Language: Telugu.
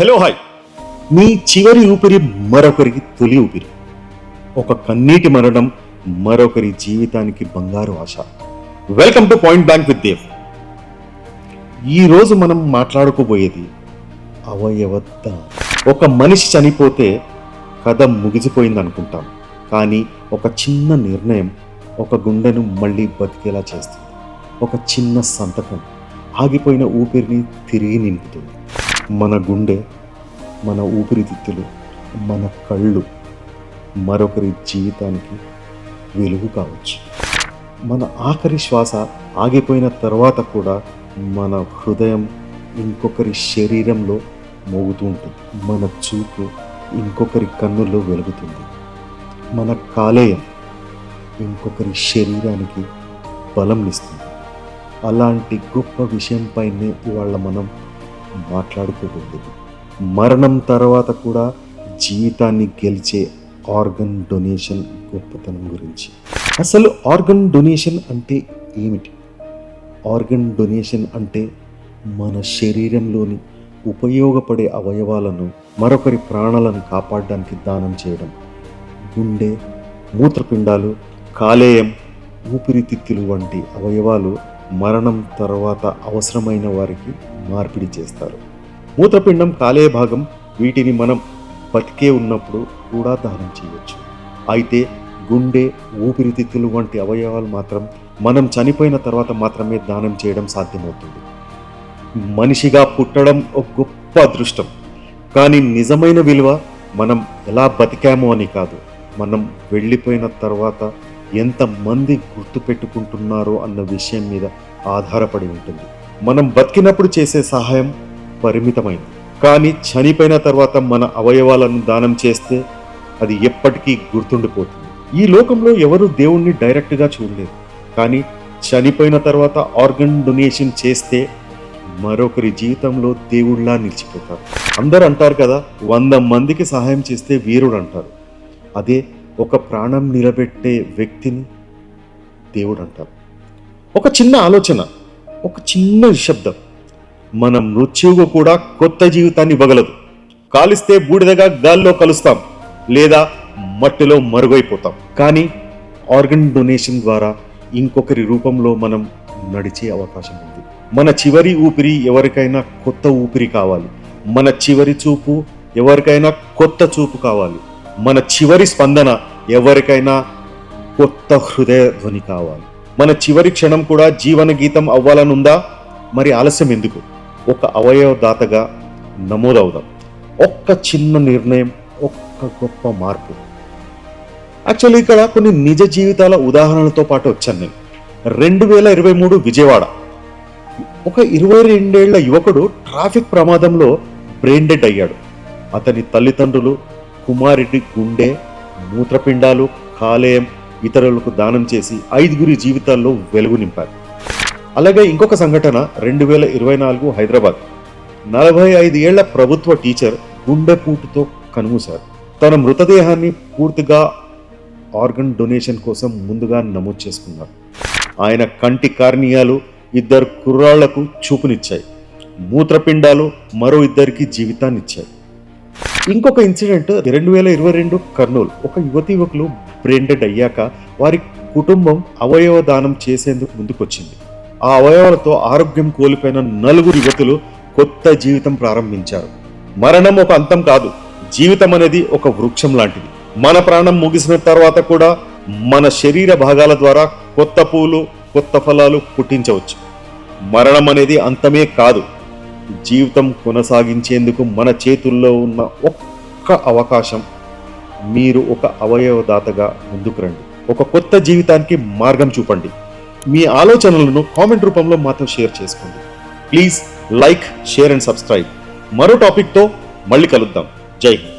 Hello hi. మీ చివరి ఊపిరి మరొకరికి తొలి ఊపిరి. ఒక కన్నీటి మరణం మరొకరి జీవితానికి బంగారు ఆశ. Welcome to point bank with Dev ఈరోజు మనం మాట్లాడుకోబోయేది అవయవత్త ఒక మనిషి చనిపోతే కథ ముగిసిపోయింది అనుకుంటాం. కానీ ఒక చిన్న నిర్ణయం ఒక గుండెను మళ్ళీ బతికేలా చేస్తుంది. ఒక చిన్న సంతకం ఆగిపోయిన ఊపిరిని తిరిగి నింపుతుంది. మన గుండె మన ఊపిరితిత్తులు మన కళ్ళు మరొకరి జీవితానికి వెలుగు కావచ్చు. మన ఆఖరి శ్వాస ఆగిపోయిన తర్వాత కూడా మన హృదయం ఇంకొకరి శరీరంలో మోగుతూ ఉంటుంది. మన చూపు ఇంకొకరి కన్నుల్లో వెలుగుతుంది. మన కాలేయం ఇంకొకరి శరీరానికి బలం ఇస్తుంది. అలాంటి గొప్ప విషయంపైనే ఇవాళ మనం మాట్లాడుకోకూడదు. మరణం తర్వాత కూడా జీవితాన్ని గెలిచే ఆర్గన్ డొనేషన్ గొప్పతనం గురించి. అసలు ఆర్గన్ డొనేషన్ అంటే ఏమిటి? ఆర్గన్ డొనేషన్ అంటే మన శరీరంలోని ఉపయోగపడే అవయవాలను మరొకరి ప్రాణాలను కాపాడడానికి దానం చేయడం. గుండె మూత్రపిండాలు కాలేయం ఊపిరితిత్తులు వంటి అవయవాలు మరణం తర్వాత అవసరమైన వారికి మార్పిడి చేస్తారు. మూత్రపిండం కాలే భాగం వీటిని మనం బతికే ఉన్నప్పుడు కూడా దానం చేయవచ్చు అయితే గుండె ఊపిరితిత్తులు వంటి అవయవాలు మాత్రం మనం చనిపోయిన తర్వాత మాత్రమే దానం చేయడం సాధ్యమవుతుంది. మనిషిగా పుట్టడం ఒక గొప్ప అదృష్టం. కానీ నిజమైన విలువ మనం ఎలా బతికామో అని కాదు. మనం వెళ్ళిపోయిన తర్వాత ఎంతమంది గుర్తుపెట్టుకుంటున్నారో అన్న విషయం మీద ఆధారపడి ఉంటుంది. మనం బతికినప్పుడు చేసే సహాయం పరిమితమైంది. కానీ చనిపోయిన తర్వాత మన అవయవాలను దానం చేస్తే అది ఎప్పటికీ గుర్తుండిపోతుంది. ఈ లోకంలో ఎవరు దేవుణ్ణి డైరెక్ట్గా చూడలేరు కానీ చనిపోయిన తర్వాత ఆర్గన్ డొనేషన్ చేస్తే మరొకరి జీవితంలో దేవుళ్ళా నిలిచిపోతారు. అందరు అంటారు కదా వంద మందికి సహాయం చేస్తే వీరుడు అంటారు. అదే ఒక ప్రాణం నిలబెట్టే వ్యక్తిని దేవుడు అంటారు. ఒక చిన్న ఆలోచన ఒక చిన్న నిశ్శబ్దం. మన మృత్యువు కూడా కొత్త జీవితాన్ని ఇవ్వగలదు. కాలిస్తే బూడిదగా గాల్లో కలుస్తాం లేదా మట్టిలో మరుగైపోతాం. కానీ ఆర్గన్ డొనేషన్ ద్వారా ఇంకొకరి రూపంలో మనం నడిచే అవకాశం ఉంది. మన చివరి ఊపిరి ఎవరికైనా కొత్త ఊపిరి కావాలి. మన చివరి చూపు ఎవరికైనా కొత్త చూపు కావాలి. మన చివరి స్పందన ఎవరికైనా కొత్త హృదయ ధ్వని కావాలి. మన చివరి క్షణం కూడా జీవన గీతం అవ్వాలనుందా? మరి ఆలస్యం ఎందుకు? ఒక అవయవదాతగా నమోదవుదాం. ఒక్క చిన్న నిర్ణయం ఒక్క గొప్ప మార్పు. యాక్చువల్లీ ఇక్కడ కొన్ని నిజ జీవితాల ఉదాహరణలతో పాటు వచ్చాను నేను. రెండు వేల ఇరవై మూడు విజయవాడ. ఒక ఇరవై రెండేళ్ళ యువకుడు ట్రాఫిక్ ప్రమాదంలో బ్రెయిన్ డెడ్ అయ్యాడు. అతని తల్లిదండ్రులు కుమారుడి గుండె మూత్రపిండాలు కాలేయం ఇతరులకు దానం చేసి ఐదుగురి జీవితాల్లో వెలుగు నింపారు. అలాగే ఇంకొక సంఘటన రెండు వేల ఇరవై నాలుగు హైదరాబాద్. నలభై ఐదు ఏళ్ళ ప్రభుత్వ టీచర్ గుండెపూటుతో కనుమూశారు. తన మృతదేహాన్ని పూర్తిగా ఆర్గన్ డొనేషన్ కోసం ముందుగా నమోదు చేసుకున్నారు. ఆయన కంటి కార్నియాలు ఇద్దరు కుర్రాళ్ళకు చూపునిచ్చాయి. మూత్రపిండాలు మరో ఇద్దరికి జీవితాన్నిచ్చాయి. ఇంకొక ఇన్సిడెంట్ రెండు వేల ఇరవై రెండు కర్నూలు. ఒక యువతి యువకులు బ్రెండెడ్ అయ్యాక వారి కుటుంబం అవయవ దానం చేసేందుకు ముందుకొచ్చింది. ఆ అవయవాలతో ఆరోగ్యం కోల్పోయిన నలుగురు యువతులు కొత్త జీవితం ప్రారంభించారు. మరణం ఒక అంతం కాదు జీవితం అనేది ఒక వృక్షం లాంటిది. మన ప్రాణం ముగిసిన తర్వాత కూడా మన శరీర భాగాల ద్వారా కొత్త పూలు కొత్త ఫలాలు పుట్టించవచ్చు. మరణం అనేది అంతమే కాదు జీవితం కొనసాగించేందుకు మన చేతుల్లో ఉన్న ఒక్క అవకాశం మీరు ఒక అవయవదాతగా ముందుకు రండి. ఒక కొత్త జీవితానికి మార్గం చూపండి. మీ ఆలోచనలను కామెంట్ రూపంలో మాతో షేర్ చేసుకోండి. Please like share and subscribe. మరో టాపిక్తో మళ్ళీ కలుద్దాం. జై హింద్.